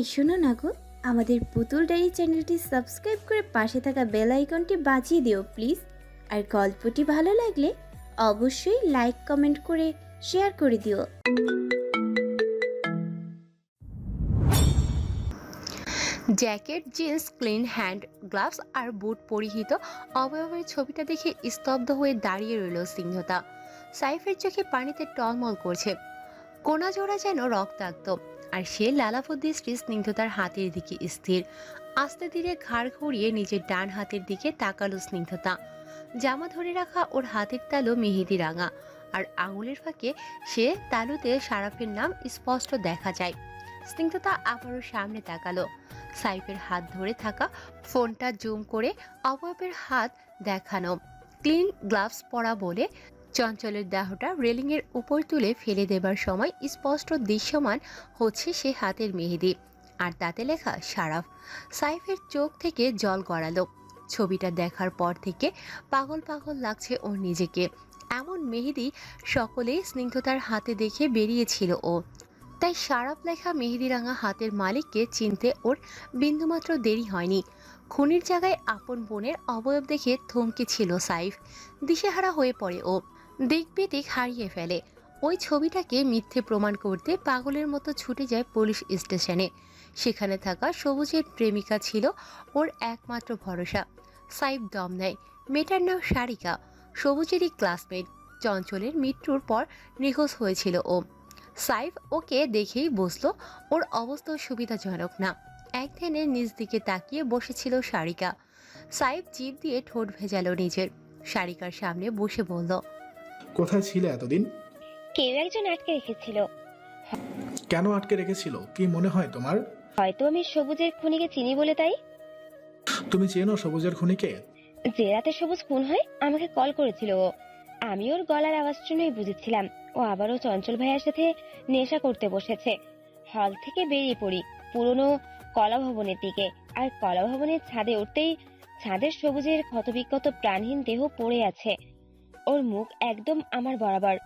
এই শোনো না গো, আমাদের পুতুল ডায়েরি চ্যানেলটি সাবস্ক্রাইব করে পাশে থাকা বেল আইকনটি বাজিয়ে দিও, প্লিজ। আর গল্পটি ভালো লাগলে অবশ্যই লাইক, কমেন্ট করে শেয়ার করে দিও। Jacket, jeans, clean hand gloves আর বুট পরিহিত অবয়বের ছবিটা দেখে স্তব্ধ হয়ে দাঁড়িয়ে রইল সিংহতা সাইফের চোখে পানিতে টলমল করছে। কোনা জোড়া যেন রক্তাক্ত। আর সে লালাফ দৃষ্টি স্নিগ্ধতার হাতের দিকে স্থির। আস্তে ধীরে ঘাড় ঘুরিয়ে নিজের ডান হাতের দিকে তাকালো স্নিগ্ধতা। জামা ধরে রাখা ওর হাতের তালু মেহেদি রাঙা, আর আঙুলের ফাঁকে সে তালুতে সারাফের নাম স্পষ্ট দেখা যায়। স্নিগ্ধতা আবারও সামনে তাকালো। সাইফের হাত ধরে থাকা ফোনটা জুম করে অবয়বের হাত দেখানো। ক্লিন গ্লাভস পরা বলে চঞ্চলের দেহটা রেলিংয়ের উপর তুলে ফেলে দেবার সময় স্পষ্ট দৃশ্যমান হচ্ছে সে হাতের মেহেদি। আর তাতে লেখা, সারাফ। সাইফের চোখ থেকে জল গড়ালো। ছবিটা দেখার পর থেকে পাগল পাগল লাগছে ওর নিজেকে। এমন মেহেদি সকলেই স্নিগ্ধতার হাতে দেখে বেরিয়েছিল ও। তাই সারাপ লেখা মেহেদিরাঙা হাতের মালিককে চিনতে ওর বিন্দুমাত্র দেরি হয়নি। খুনির জায়গায় আপন বোনের অবয়ব দেখে থমকে ছিল সাইফ। দিশেহারা হয়ে পড়ে ও। দিক বেদিক হারিয়ে ফেলে। ওই ছবিটাকে মিথ্যে প্রমাণ করতে পাগলের মতো ছুটে যায় পুলিশ স্টেশনে। সেখানে থাকা সবুজের প্রেমিকা ছিল ওর একমাত্র ভরসা, সাইফ দম নেয় মেয়েটার নাম সারিকা, সবুজেরই ক্লাসমেট। চঞ্চলের মৃত্যুর পর নিখোঁজ হয়েছিল ও। সাইফ ওকে দেখেই বুঝলো ওর অবস্থা সুবিধাজনক না। এক ধ্যানের নিজ দিকে তাকিয়ে বসেছিল সারিকা। সাইফ জিভ দিয়ে ঠোঁট ভেজালো নিজের। সারিকার সামনে বসে বলল কোথায় ছিলে এতদিন? কেউ একজন আটকে রেখেছিল। কেন আটকে রেখেছিল? কি মনে হয় তোমার? হয়তো আমি সবুজের খুনিকে চিনি বলে তাই। তুমি চেনো সবুজের খুনিকে? যে রাতে সবুজ খুন হয় আমাকে কল করেছিল ও। আমি ওর গলার আওয়াজ শুনেই বুঝেছিলাম ও আবারও চঞ্চল ভাইয়ার সাথে নেশা করতে বসেছে। হল থেকে বেরিয়ে পড়ি পুরনো কলা ভবনের দিকে আর কলা ভবনের ছাদে উঠতেই ছাদের সবুজের ক্ষতবিক্ষত প্রাণহীন দেহ পড়ে আছে। ওর মুখ একদম আমার বরাবর।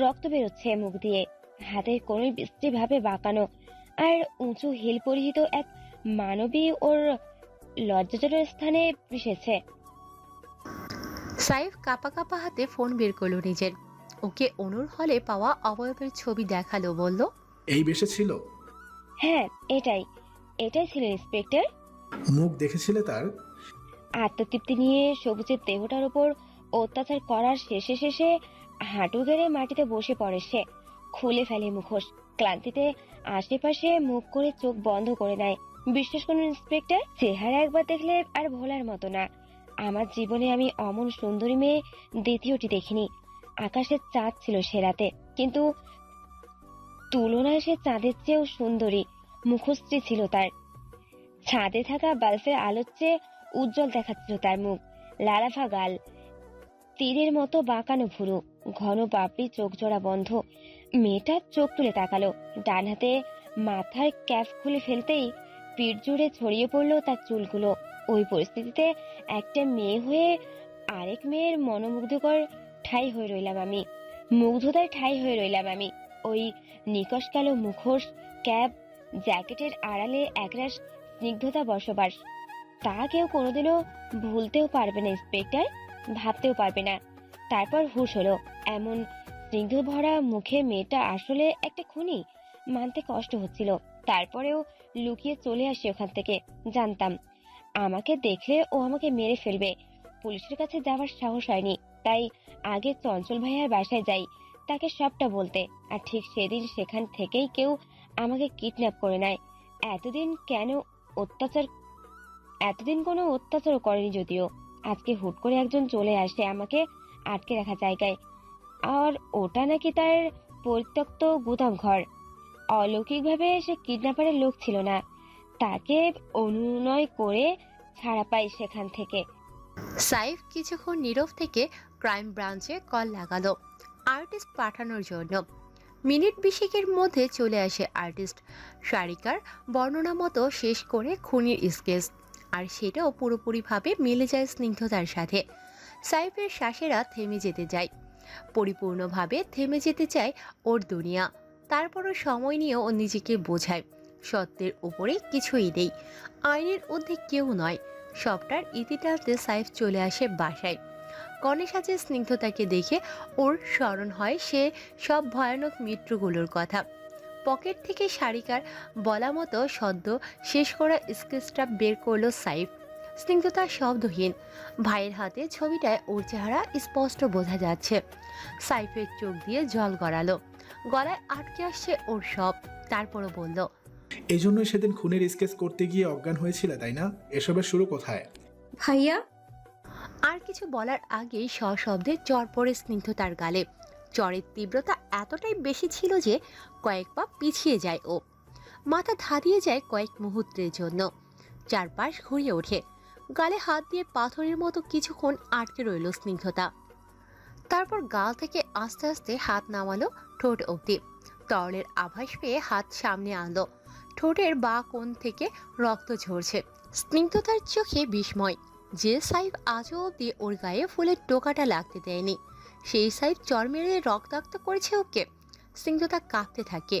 রক্ত বেরোচ্ছে মুখ দিয়ে। হাতের কোনোই বিশ্রীভাবে বাঁকানো আর উঁচু হিল পরিহিত এক মানবী ওর লজ্জাজনক স্থানে মিশেছে সাইফ কাপা কাপা হাতে ফোন বের করল নিজের। ওকে অনুর হলে পাওয়া অবয়বের ছবি দেখাল বলল এই বেশে ছিল? হ্যাঁ এটাই। এটাই ছিল ইন্সপেক্টর। মুখ দেখেছিলে তার? আত্মতৃপ্তি নিয়ে সবুজের দেহটার উপর অত্যাচার করার শেষে শেষে হাঁটু গেড়ে মাটিতে বসে পড়ে সে। খুলে ফেলে মুখোশ। ক্লান্তিতে আশেপাশে মুখ করে চোখ বন্ধ করে দেয় বিশ্বাস করুন ইন্সপেক্টর চেহারা একবার দেখলে আর ভোলার মতো না। আমার জীবনে আমি অমন সুন্দরী মেয়ে দ্বিতীয়টি দেখিনি। আকাশের চাঁদ ছিল সে রাতে, কিন্তু তুলনায় সে চাঁদের চেয়েও সুন্দরী। মুখশ্রী ছিল তার। ছাদে থাকা বাল্বের আলোর চেয়ে উজ্জ্বল দেখাচ্ছিল তার মুখ। লালাফা গাল তীরের মতো বাঁকানো ভুরু। ঘন পাপড়ি চোখ জোড়া বন্ধ। মেয়েটা চোখ তুলে তাকালো। ডান হাতে মাথার ক্যাপ খুলে ফেলতেই পিঠ জুড়ে ছড়িয়ে পড়ল তার চুলগুলো। ওই পরিস্থিতিতে একটা মেয়ে হয়ে আরেক মেয়ের মনোমুগ্ধকর ঠাই হয়ে রইলাম আমি। মুগ্ধতার ঠাই হয়ে রইলাম আমি। ওই নিকশ কালো মুখোশ, ক্যাপ, জ্যাকেটের আড়ালে একরাশ স্নিগ্ধতা বসবাস। তা কেউ কোনোদিনও ভুলতেও পারবে না, ইন্সপেক্টর। ভাবতেও পারবে না। তারপর হুশ হলো। এমন স্নিগ্ধ ভরা মুখে মেয়েটা আসলে একটা খুনি? মানতে কষ্ট হচ্ছিল। তারপরেও লুকিয়ে চলে আসি ওখান থেকে। জানতাম, আমাকে দেখলে ও আমাকে মেরে ফেলবে। পুলিশের কাছে যাওয়ার সাহস হয়নি। তাই আগে চঞ্চল ভাইয়ার বাসায় যাই, তাকে সবটা বলতে। আর ঠিক সেদিন সেখান থেকেই কেউ আমাকে কিডন্যাপ করে নেয়। এতদিন কেন অত্যাচার, এতদিন কোনো অত্যাচারও করেনি যদিও। আজকে হুট করে একজন চলে আসে আমাকে আটকে রাখা জায়গায়। আর ওটা নাকি তার পরিত্যক্ত গুদাম ঘর। অলৌকিকভাবে সে কিডন্যাপারের লোক ছিল না। তাকে অনুনয় করে ছাড়া পাই সেখান থেকে। সাইফ কিছুক্ষণ নীরব থেকে ক্রাইম ব্রাঞ্চে কল লাগালো, আর্টিস্ট পাঠানোর জন্য। মিনিট বিশেকের মধ্যে চলে আসে আর্টিস্ট। সারিকার বর্ণনা মতো শেষ করে খুনির স্কেচ। আর সেটাও পুরোপুরিভাবে মিলে যায় স্নিগ্ধতার সাথে। সাইফের শ্বাসেরা থেমে যেতে যায় পরিপূর্ণভাবে থেমে যেতে চায় ওর দুনিয়া। তারপরও সময় নিয়েও ও নিজেকে বোঝায়। সত্যের উপরে কিছুই নেই। আইনের ঊর্ধ্বে কেউ নয়। সবটার ইতি টালতে সাইফ চলে আসে বাসায়। কনে সাজে স্নিগ্ধতাকে দেখে ওর স্মরণ হয় সে সব ভয়ানক মৃত্যুগুলোর কথা। পকেট থেকে শাড়িকার বলা মতো সদ্য শেষ করা স্কেচটা বের করল সাইফ। স্নিগ্ধতা শব্দহীন। ভাইয়ের হাতে ছবিটায় ওর চেহারা স্পষ্ট বোঝা যাচ্ছে। সাইফের চোখ দিয়ে জল গড়ালো। গলায় আটকে আসছে ওর সব। তারপরও বলল এই জন্যই সেদিন খুনের স্কেচ করতে গিয়ে অজ্ঞান হয়েছিলে তাই না? এসবের শুরু কোথায়? ভাইয়া? আর কিছু বলার আগেই সশব্দে চর পড়ে স্নিগ্ধতার গালে। চরের তীব্রতা এতটাই বেশি ছিল যে কয়েক পা পিছিয়ে যায় ও। মাথা ধাঁধিয়ে যায় কয়েক মুহূর্তের জন্য। চারপাশ ঘুরিয়ে ওঠে। গালে হাত দিয়ে পাথরের মতো কিছুক্ষণ আটকে রইল স্নিগ্ধতা। তারপর গাল থেকে আস্তে আস্তে হাত নামালো ঠোঁট অবধি। তরলের আভাস পেয়ে হাত সামনে আনলো। ঠোঁটের বা কোণ থেকে রক্ত ঝরছে। স্নিগ্ধতার চোখে বিস্ময়। যে সাইফ আজও অব্দি ওর গায়ে ফুলের টোকাটা লাগতে দেয়নি। সেই সাইফ চর মেরে রক্তাক্ত করেছে ওকে। স্নিগ্ধতা কাঁপতে থাকে।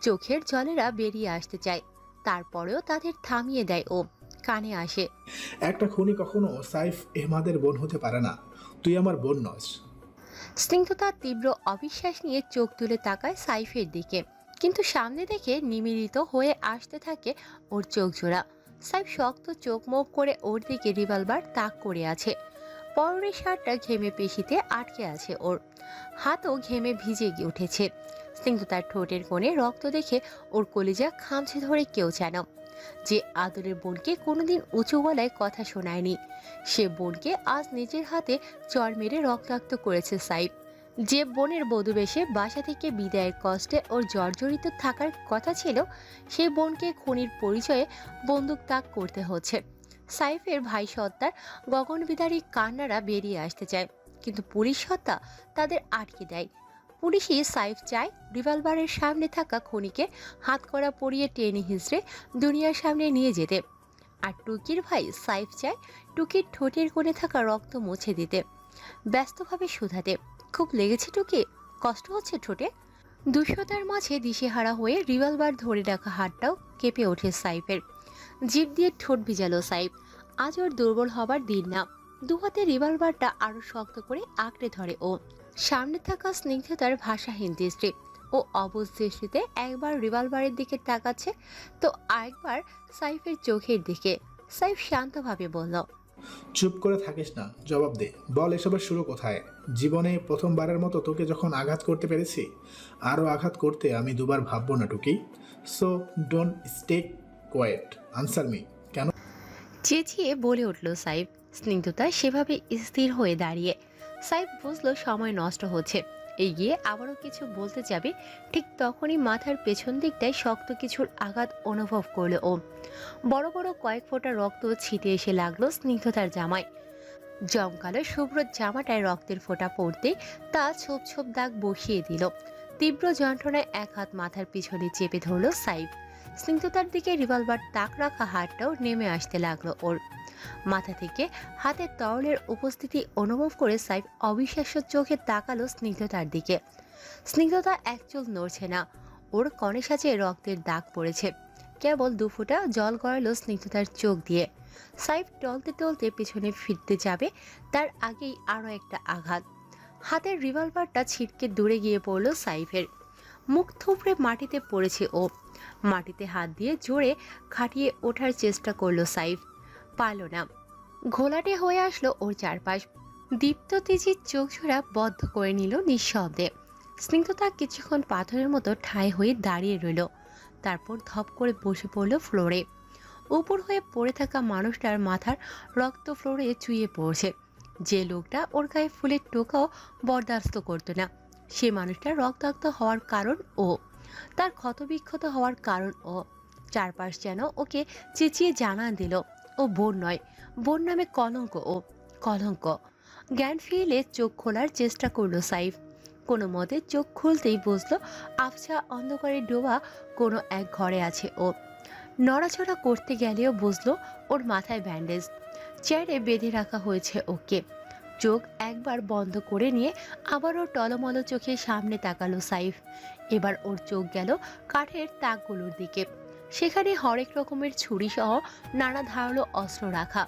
চোখের জলেরা বেরিয়ে আসতে চায়। তারপরেও তাদের থামিয়ে দেয় ও। কানে আসে। একটা খুনি কখনো সাইফ এহমাদের বোন হতে পারে না। তুই আমার বোন নস। স্নিগ্ধতা তীব্র অবিশ্বাস নিয়ে চোখ তুলে তাকায় সাইফের দিকে। কিন্তু সামনে দেখে নিমিলিত হয়ে আসতে থাকে ওর চোখ জোড়া সাইফ শক্ত চোখ মুখ করে ওর দিকে রিভলভার তাক করে আছে। পরনের শার্টটা ঘেমে পেশিতে আটকে আছে ওর। হাতও ঘেমে ভিজে গিয়ে উঠেছে। কিন্তু স্নিগ্ধতার ঠোঁটের কোণে রক্ত দেখে ওর কলিজা খামছে ধরে কেউ যেন। যে আদরের বোনকে কোনোদিন উঁচু গলায় কথা শোনায়নি, সে বোনকে আজ নিজের হাতে চর মেরে রক্তাক্ত করেছে সাইব। যে বোনের বধুবেশে বাসা থেকে বিদায়ের কষ্টে ওর জর্জরিত থাকার কথা ছিল, সেই বোনকে খুনির পরিচয়ে বন্দুক তাক করতে হচ্ছে। সাইফের ভাই সত্তার গগনবিদারী কান্নারা বেরিয়ে আসতে চায়। কিন্তু পুলিশ সত্তা তাদের আটকে দেয়। পুলিশই সাইফ চায় রিভলভারের সামনে থাকা খুনিকে হাতকড়া পরিয়ে টেনে হিঁচড়ে দুনিয়ার সামনে নিয়ে যেতে। আর টুকির ভাই সাইফ চায় টুকির ঠোঁটের কোণে থাকা রক্ত মুছে দিতে। ব্যস্তভাবে শুধাতে। খুব লেগেছে টুকি? কষ্ট হচ্ছে ঠোঁটে? দুশোতার মাঝে দিশেহারা হয়ে রিভলভার ধরে রাখা হাতটাও কেঁপে ওঠে সাইফের। জিভ দিয়ে ঠোঁট ভিজালো সাইফ আজ ওর দুর্বল হবার দিন না। দু হাতে রিভলভারটা আরও শক্ত করে আঁকড়ে ধরে ও। সামনে থাকা স্নিগ্ধতার ভাষাহীন দৃষ্টি। ও অবুজ একবার রিভলভারের দিকে তাকাচ্ছে তো আরেকবার সাইফের চোখের দিকে। সাইফ শান্তভাবে বলল, চুপ করে থাকিস না, জবাব দে। বল এসবের শুরু কোথায়? জীবনে প্রথমবারের মতো তোকে যখন আঘাত করতে পেরেছি আরও আঘাত করতে আমি দুবার ভাববো না টুকি। So don't stay quiet answer me কেন? চেঁচিয়ে বলে উঠল সাইফ। স্নিগ্ধতা সেভাবে স্থির হয়ে দাঁড়িয়ে। সাইফ বুঝলো সময় নষ্ট হচ্ছে। এগিয়ে আবারও কিছু বলতে যাবে, ঠিক তখনই মাথার পেছন দিকটায় শক্ত কিছুর আঘাত অনুভব করল ও। বড় বড় কয়েক ফোঁটা রক্ত ছিটে এসে লাগল স্নিগ্ধতার জামায়। জমকালো শুভ্র জামাটায় রক্তের ফোঁটা পড়তে তা ছোপ ছোপ দাগ বসিয়ে দিল। তীব্র যন্ত্রণায় এক হাত মাথার পিছনে চেপে ধরল সাইফ। স্নিগ্ধতার দিকে রিভলভার তাক রাখা হাতটাও নেমে আসতে লাগল ওর। মাথা থেকে হাতের তরলের উপস্থিতি অনুভব করে সাইফ অবিশ্বাস্য চোখে তাকালো স্নিগ্ধতার দিকে। স্নিগ্ধতা একচুল নড়ছে না। ওর কনে সাজে রক্তের দাগ পড়েছে। কেবল দু ফোঁটা জল গড়ালো স্নিগ্ধতার চোখ দিয়ে। সাইফ টলতে টলতে পেছনে ফিরতে যাবে, তার আগেই আরও একটা আঘাত। হাতের রিভলভারটা ছিটকে দূরে গিয়ে পড়ল সাইফের। মুখ থুবড়ে মাটিতে পড়েছে ও। মাটিতে হাত দিয়ে জোরে খাটিয়ে ওঠার চেষ্টা করল সাইফ। পারল না। ঘোলাটে হয়ে আসলো ওর চারপাশ। দীপ্ত তেজির চোখ ঝোড়া বদ্ধ করে নিল নিঃশব্দে। স্নিগ্ধতা কিছুক্ষণ পাথরের মতো ঠায় হয়ে দাঁড়িয়ে রইল। তারপর ধপ করে বসে পড়ল ফ্লোরে। উপর হয়ে পড়ে থাকা মানুষটার মাথার রক্ত ফ্লোরে চুইয়ে পড়ছে। যে লোকটা ওর গায়ে ফুলের টোকাও বরদাস্ত করতো না। সে মানুষটা রক্তাক্ত হওয়ার কারণ ও। তার ক্ষতবিক্ষত হওয়ার কারণ ও। চারপাশ যেন ওকে চেঁচিয়ে জানান দিল। ও বোন নয়, বোন নামে কলঙ্ক ও, কলঙ্ক। জ্ঞান ফিরলে চোখ খোলার চেষ্টা করল সাইফ। কোনো মতে চোখ খুলতেই বুঝলো আফসা অন্ধকারে ডোবা কোনো এক ঘরে আছে ও। নড়াচড়া করতে গেলেও বুঝলো ওর মাথায় ব্যান্ডেজ। চেয়ারে বেঁধে রাখা হয়েছে ওকে। চোখ একবার বন্ধ করে নিয়ে আবারও টলমল চোখে সামনে তাকালো সাইফ। এবার ওর চোখ গেল কাঠের তাকগুলোর দিকে। সেখানে হরেক রকমের ছুরি সহ নানা ধারালো অস্ত্র রাখা।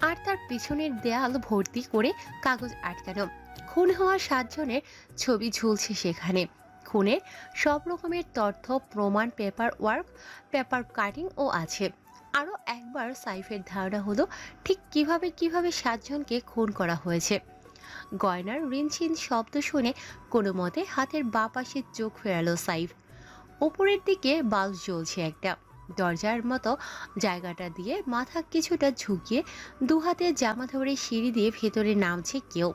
আর তার পিছনের দেয়াল ভর্তি করে কাগজ আটকানো। খুন হওয়া সাতজনের ছবি ঝুলছে সেখানে। খুনের সব রকমের তথ্য, প্রমাণ পেপার ওয়ার্ক পেপার কাটিংও আছে। আরও একবার সাইফের ধারণা হলো ঠিক কীভাবে কীভাবে সাতজনকে খুন করা হয়েছে। গয়নার রিনছিন শব্দ শুনে কোনো মতে হাতের বা পাশে চোখ ফেরালো সাইফ। ওপরের দিকে বাল্ব জ্বলছে একটা। দরজার মতো জায়গাটা দিয়ে মাথা কিছুটা ঝুঁকিয়ে দু হাতে জামা ধরে সিঁড়ি দিয়ে ভেতরে নামছে কেউ।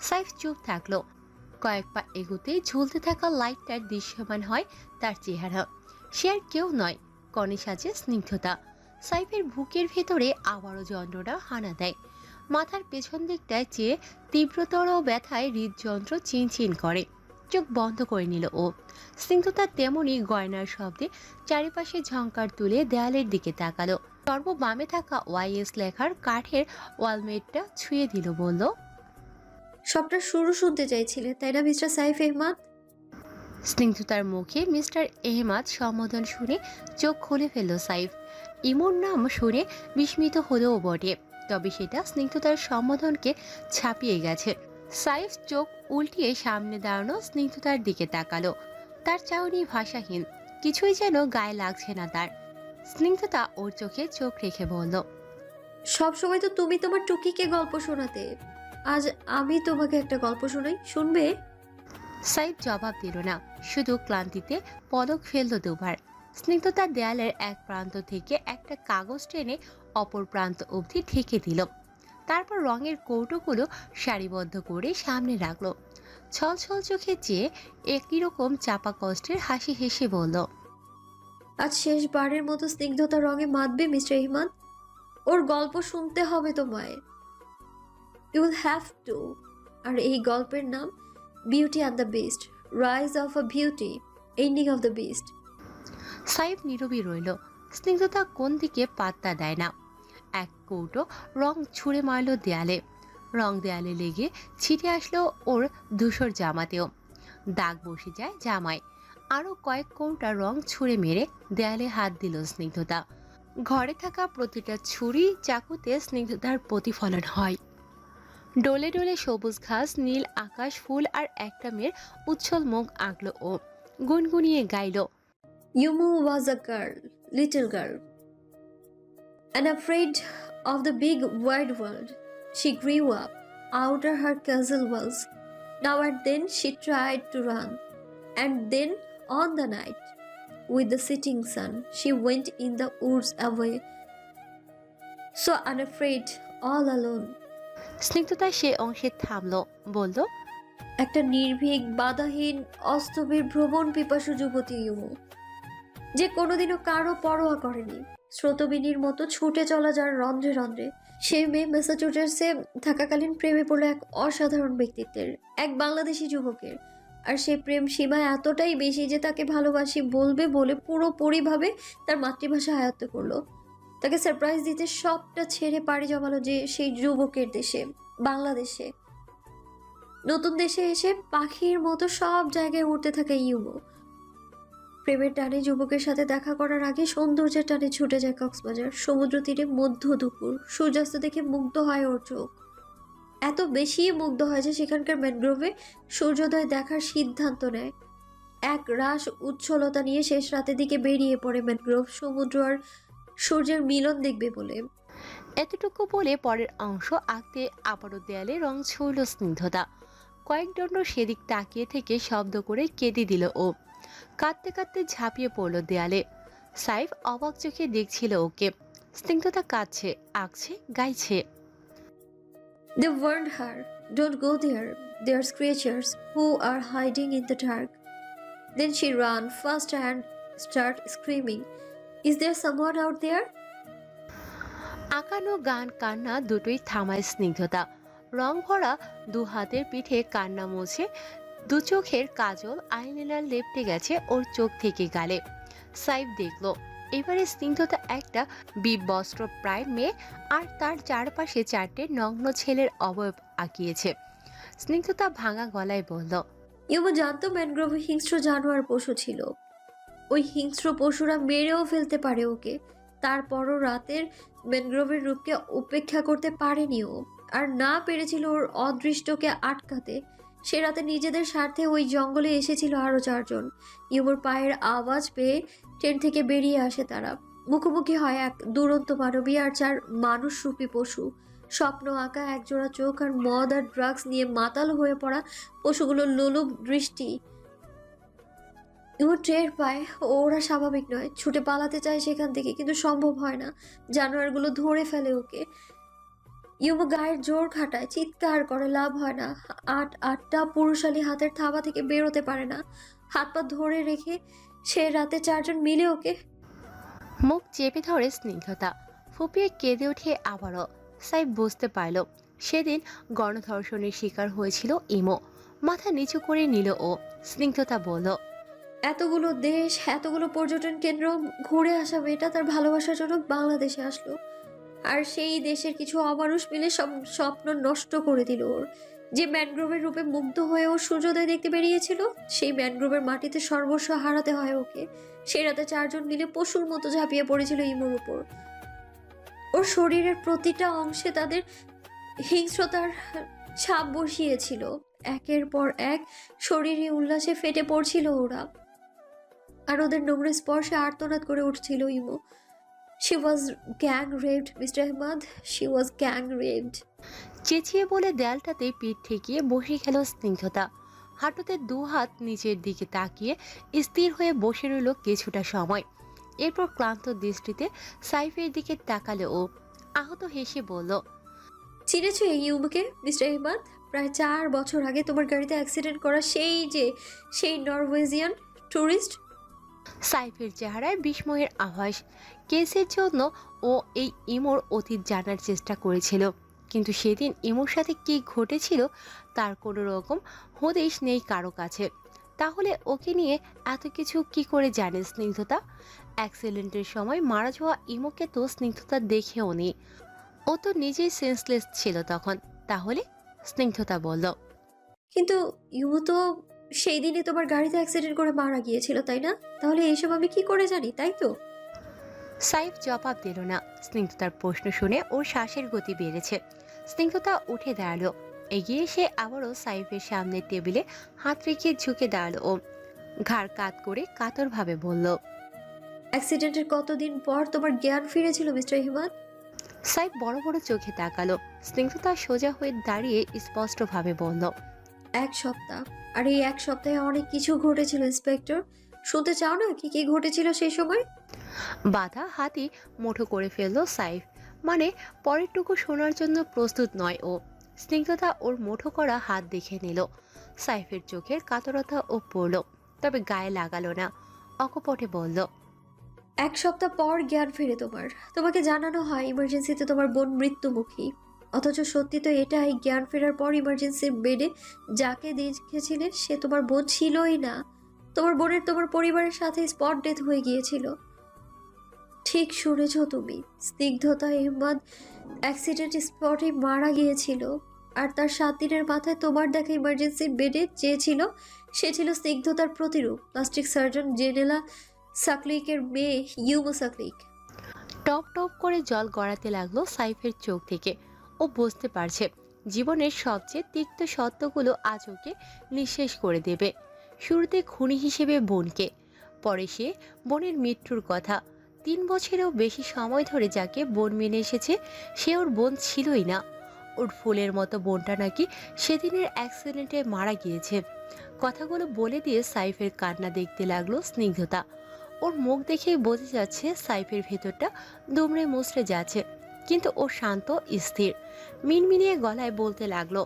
সাইফ চুপ থাকল। কয়েক পা এগোতেই ঝুলতে থাকা লাইটটার দৃশ্যমান হয় তার চেহারা। সে আর কেউ নয় কনে সাজে স্নিগ্ধতা। সাইফের বুকের ভেতরে আবারও যন্ত্রণা হানা দেয়। মাথার পেছন দিকটায় চেয়ে তীব্রতর ব্যথায় হৃদযন্ত্র চিনচিন করে। চোখ বন্ধ করে নিল ও। স্নিগ্ধতা তেমনি গয়নার শব্দে চারিপাশে ঝঙ্কার তুলে দেয়ালের দিকে তাকালো। সর্ব বামে থাকা ওয়াইএস লেখার কাঠের ওয়ালমেটটা ছুঁয়ে দিল বলল সবটা শুরু শুনতে চাইছিলে তাই না মিস্টার সাইফ এহমাদ? স্নিগ্ধতার মুখে মিস্টার এহমাদ সম্বোধন শুনে চোখ খুলে ফেলল সাইফ। ইমোর নাম শুনে বিস্মিত হলেও বটে তবে সেটা স্নিগ্ধতার সম্বোধনকে ছাপিয়ে গেছে। সাইফ চোখ উল্টিয়ে সামনে দাঁড়ানো স্নিগ্ধতার দিকে তাকালো। তার চাউনি ভাষাহীন কিছুই যেন গায়ে লাগছে না তার। স্নিগ্ধতা ওর চোখে চোখ রেখে বলল সব সময় তো তুমি তোমার টুকিকে গল্প শোনাতে। আজ আমি তোমাকে একটা গল্প শোনাই শুনবে? সাইফ জবাব দিল না শুধু ক্লান্তিতে পদক ফেলল দুবার। স্নিগ্ধতার দেয়ালের এক প্রান্ত থেকে একটা কাগজ টেনে অপর প্রান্ত অবধি ঠেকে দিল। তারপর রঙের কৌটোগুলো সারিবদ্ধ করে সামনে রাখল। ছল ছল চোখে চেয়ে একই রকম চাপা কষ্টের হাসি হেসে বলল, আজ শেষবারের মতো স্নিগ্ধতা রঙে মাতবে, মিস্টার এহমাদ ওর গল্প শুনতে হবে তোমায়। ইউ হ্যাভ টু আর এই গল্পের নাম beauty and the beast rise of a beauty ending of the beast Saif নীরবই রইল। স্নিগ্ধতা কোন দিকে পাত্তা দেয় না। এক কৌটো রং ছুঁড়ে মারল দেয়ালে। রং দেয়ালে লেগে ছিটে আসলো ওর ধূসর জামাতেও। দাগ বসে যায় জামায়। আরও কয়েক কৌটা রং ছুঁড়ে মেরে দেয়ালে হাত দিল স্নিগ্ধতা। ঘরে থাকা প্রতিটা ছুরি চাকুতে স্নিগ্ধতার প্রতিফলন হয়। ডোলে ডোলে সবুজ ঘাস, নীল আকাশ, ফুল আর একটা মেয়ের উচ্ছল মুখ আঁকলো ও। গুনগুনিয়ে গাইল। Yumu was a girl, little girl, and afraid of the big wide world. She grew up out of her castle walls. Now and then she tried to run, and then on the night, with the setting sun, she went in the woods away, so unafraid, all alone. স্নিগ্ধতা সে অংশে থামলো বলল একটা নির্ভীক বাধাহীন অস্তবের ভ্রমণ পিপাসু যুবতী ইউমু যে কোনোদিনও কারও পরোয়া করেনি। স্রোতবিনীর মতো ছুটে চলা যার রন্ধ্রে রন্ধ্রে সেই মেয়ে ম্যাসাচুসেটসে থাকাকালীন প্রেমে পড়ল এক অসাধারণ ব্যক্তিত্বের, এক বাংলাদেশি যুবকের। আর সেই প্রেম সীমা এতটাই বেশি যে তাকে ভালোবাসি বলবে বলে পুরোপুরিভাবে তার মাতৃভাষা আয়ত্ত করল। তাকে সারপ্রাইজ দিতে সবটা ছেড়ে পাড়ি জমালো যে সেই যুবকের দেশে, বাংলাদেশে। নতুন দেশে এসে পাখির মতো সব জায়গায় উঠতে থাকে ইউমো প্রেমের টানে যুবকের সাথে দেখা করার আগে সৌন্দর্যের টানে ছুটে যায় কক্সবাজার। সমুদ্র তীরে মধ্য দুপুর। সূর্যাস্ত দেখে মুগ্ধ হয় ওর চোখ। এত বেশি মুগ্ধ হয় যে সেখানকার ম্যানগ্রোভে সূর্যোদয় দেখার সিদ্ধান্ত নেয়। এক রাস উচ্ছলতা নিয়ে শেষ রাতের দিকে বেরিয়ে পড়ে ম্যানগ্রোভ। সমুদ্র আর সূর্যের মিলন দেখবে বলে। এতটুকু বলে পরের অংশ আঁকতে আবারও দেয়ালে রং ছুঁল স্নিগ্ধতা। কয়েক দণ্ড সেদিক তাকিয়ে থেকে শব্দ করে কেঁদে দিল ও কাঁদতে কাঁদতে ঝাঁপিয়ে পড়ল দেয়ালে। সাইফ অবাক চোখে দেখছিল ওকে। স্নিগ্ধতা কাঁদছে আঁকছে গাইছে। The world her don't go there there creatures who are hiding in the dark then she screaming is there there আঁকানো গান কান্না দুটোই থামায় স্নিগ্ধতা। রং ভরা দু হাতের পিঠে কান্না মুছে দু চোখের কাজল আইলাইনার লেপটে গেছে ওর চোখ থেকে গালে। সাইফ দেখল, এবারে স্নিগ্ধতা একটা বিবস্ত্র প্রায় মেয়ে আর তার চারপাশে চারটে নগ্ন ছেলের অবয়ব আঁকিয়েছে। স্নিগ্ধতা ভাঙা গলায় বলল ইউমো জানতো ম্যানগ্রোভ হিংস্র জানোয়ার পশু ছিল। ওই হিংস্র পশুরা মেরেও ফেলতে পারে ওকে। তারপরও রাতের ম্যানগ্রোভের রূপকে উপেক্ষা করতে পারেনি ও। আর না পেরেছিল ওর অদৃষ্টকে আটকাতে। সে রাতে নিজেদের স্বার্থে ওই জঙ্গলে এসেছিল আরও চারজন। ইউমোর পায়ের আওয়াজ পেয়ে ট্রেন থেকে বেরিয়ে আসে তারা। মুখোমুখি হয় এক দুরন্ত মানবী আর চার মানুষ মানুষরূপী পশু। স্বপ্ন আঁকা একজোড়া চোখ আর মদ আর ড্রাগস নিয়ে মাতাল হয়ে পড়া পশুগুলোর লোলুপ দৃষ্টি। ইমো টের পায়, ওরা স্বাভাবিক নয়। ছুটে পালাতে চায় সেখান থেকে, কিন্তু সম্ভব হয় না। জানোয়ারগুলো ধরে ফেলে ওকে। ইউমো গায়ের জোর খাটায় চিৎকার করে লাভ হয় না। আট আটটা পুরুষালী হাতের থাবা থেকে বেরোতে পারে না। হাত পা ধরে রেখে সে রাতে চারজন মিলে ওকে মুখ চেপে ধরে স্নিগ্ধতা। ফুপিয়ে কেঁদে ওঠে আবারও। সাইফ বুঝতে পারল সেদিন গণধর্ষণের শিকার হয়েছিল ইমো। মাথা নিচু করে নিল ও। স্নিগ্ধতা বলল এতগুলো দেশ এতগুলো পর্যটন কেন্দ্র ঘুরে আসা মেয়েটা তার ভালোবাসার জন্য বাংলাদেশে আসলো। আর সেই দেশের কিছু অমানুষ মিলে সব স্বপ্ন নষ্ট করে দিল ওর। যে ম্যানগ্রোভের রূপে মুগ্ধ হয়ে ও সূর্যোদয় দেখতে বেরিয়েছিল, সেই ম্যানগ্রোভের মাটিতে সর্বস্ব হারাতে হয় ওকে। সেই রাতে চারজন মিলে পশুর মতো ঝাঁপিয়ে পড়েছিল ইমোর উপর। ওর শরীরের প্রতিটা অংশে তাদের হিংস্রতার ছাপ বসিয়েছিল। একের পর এক শরীরে উল্লাসে ফেটে পড়ছিল ওরা। আর ওদের নোংরা স্পর্শে আর্তনাদ করে উঠছিল imo. She was gang raped mister Ahmad she was gang raped চেঁচিয়ে বলে দেয়ালটাতে পিঠ ঠেকিয়ে বসে গেল স্নিগ্ধতা। হাঁটুতে দু হাত নিচের দিকে তাকিয়ে স্থির হয়ে বসে রইল কিছুটা সময়। এরপর ক্লান্ত দৃষ্টিতে সাইফের দিকে তাকালো ও আহত হেসে বলল চিনেছো এই ইউমকে মিস্টার আহমদ প্রায় চার বছর আগে তোমার গাড়িতে অ্যাক্সিডেন্ট করা সেই যে সেই নরওয়েজিয়ান ট্যুরিস্ট সাইফের চেহারায় বিস্ময়ের আভাস। কেসের জন্য ও এই ইমোর অতীত জানার চেষ্টা করেছিল। কিন্তু সেদিন ইমোর সাথে কী ঘটেছিল তার কোনো রকম হদিশ নেই কারও কাছে। তাহলে ওকে নিয়ে এত কিছু কি করে জানে স্নিগ্ধতা? অ্যাক্সিডেন্টের সময় মারা যাওয়া ইমোকে তো স্নিগ্ধতা দেখেও নি। ও তো নিজেই সেন্সলেস ছিল তখন। তাহলে স্নিগ্ধতা বলল, কিন্তু ইউমো তো সেই দিনে তোমার গাড়িতে অ্যাক্সিডেন্ট করে মারা গিয়েছিল তাই না? তাহলে এইসব আমি কি করে জানি তাই তো? সাইফ জবাব দিল না। স্নিগ্ধতার প্রশ্ন শুনে ওর শ্বাসের গতি বেড়েছে। স্নিগ্ধতা উঠে দাঁড়াল। এগিয়ে সে আবারও সাইফের সামনের টেবিলে হাত রেখে ঝুঁকে দাঁড়াল ও ঘাড় কাত করে কাতরভাবে বলল অ্যাক্সিডেন্টের কতদিন পর তোমার জ্ঞান ফিরেছিল মিস্টার হিমাদ সাইফ বড় বড় চোখে তাকালো। স্নিগ্ধতা সোজা হয়ে দাঁড়িয়ে স্পষ্টভাবে বলল এক সপ্তাহ। আর এই এক সপ্তাহে অনেক কিছু ঘটেছিল ইন্সপেক্টর। শুনতে চাও না কি কি ঘটেছিল সেই সময়? বাধা হাতি মুঠো করে ফেলল সাইফ। মানে পরেরটুকু শোনার জন্য প্রস্তুত নয় ও। স্নিগ্ধতা ওর মুঠো করা হাত দেখে নিল। সাইফের চোখের কাতরতা ও পড়ল তবে গায়ে লাগালো না। অকপটে বলল এক সপ্তাহ পর জ্ঞান ফিরে তোমার। তোমাকে জানানো হয় ইমার্জেন্সিতে তোমার বোন মৃত্যুমুখী। অথচ সত্যি তো এটাই, জ্ঞান ফেরার পর ইমার্জেন্সির বেডে যাকে দেখেছিলে, সে তোমার বোন ছিলই না। তোমার বোনের তোমার পরিবারের সাথে স্পট ডেথ হয়ে গিয়েছিল। ঠিক শুনেছ তুমি, স্নিগ্ধতা এহমদ অ্যাক্সিডেন্ট স্পটে মারা গিয়েছিল, আর তার সাত দিনের মাথায় তোমার দেখা ইমার্জেন্সির বেডে চেয়েছিল সে ছিল স্নিগ্ধতার প্রতিরূপ। প্লাস্টিক সার্জন জেনেলা সাকলিকের মেয়ে ইউমো সাকলিক টপ টপ করে জল গড়াতে লাগল সাইফের চোখ থেকে। ও বুঝতে পারছে। জীবনের সবচেয়ে তিক্ত সত্যগুলো আজ ওকে নিঃশেষ করে দেবে। শুরুতে খুনি হিসেবে বোনকে। পরে সে বোনের মৃত্যুর কথা। তিন বছরেও বেশি সময় ধরে যাকে বোন মেনে এসেছে, সে ওর বোন ছিলই না। ওর ফুলের মতো বোনটা নাকি সেদিনের অ্যাক্সিডেন্টে মারা গিয়েছে। কথাগুলো বলে দিয়ে সাইফের কান্না দেখতে লাগল স্নিগ্ধতা। ওর মুখ দেখেই বোঝা যাচ্ছে সাইফের ভেতরটা দুমড়ে মুচড়ে যাচ্ছে। কিন্তু ও শান্ত, স্থির। মিনমিনিয়ে গলায় বলতে লাগল,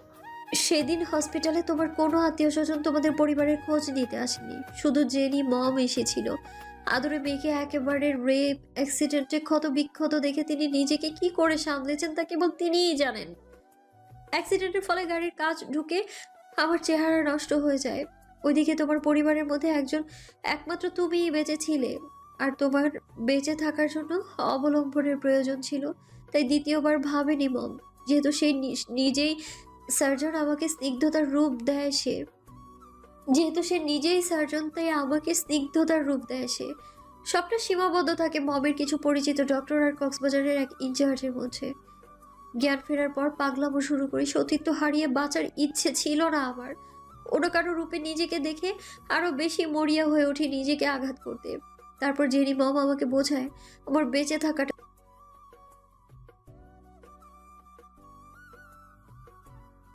সেদিন হসপিটালে তোমার কোনো আত্মীয় স্বজন তোমাদের পরিবারের খোঁজ নিতে আসেনি। শুধু জেনি মম এসেছিল। আদরে মেয়েকে একেবারে রেপ, অ্যাক্সিডেন্টে ক্ষত বিক্ষত দেখে তিনি নিজেকে কি করে সামলেছেন তা কেবল তিনিই জানেন। অ্যাক্সিডেন্টের ফলে গাড়ির কাজ ঢুকে আমার চেহারা নষ্ট হয়ে যায়। ওইদিকে তোমার পরিবারের মধ্যে একজন, একমাত্র তুমিই বেঁচে ছিলে। আর তোমার বেঁচে থাকার জন্য অবলম্বনের প্রয়োজন ছিল। তাই দ্বিতীয়বার ভাবেনি মম। যেহেতু সেই নিজেই সার্জন আমাকে স্নিগ্ধতার রূপ দেয় সে। যেহেতু সে নিজেই সার্জন, তাই আমাকে স্নিগ্ধতার রূপ দেয় সে। সবটা সীমাবদ্ধ থাকে মমের কিছু পরিচিত ডক্টর আর কক্সবাজারের এক ইনচার্জের মধ্যে। জ্ঞান ফেরার পর পাগলামো শুরু করি, সতীত্ব হারিয়ে বাঁচার ইচ্ছে ছিল না আমার। অন্য কারও রূপে নিজেকে দেখে আরও বেশি মরিয়া হয়ে উঠি নিজেকে আঘাত করতে। তারপর জেনি মম আমাকে বোঝায়, আমার বেঁচে থাকাটা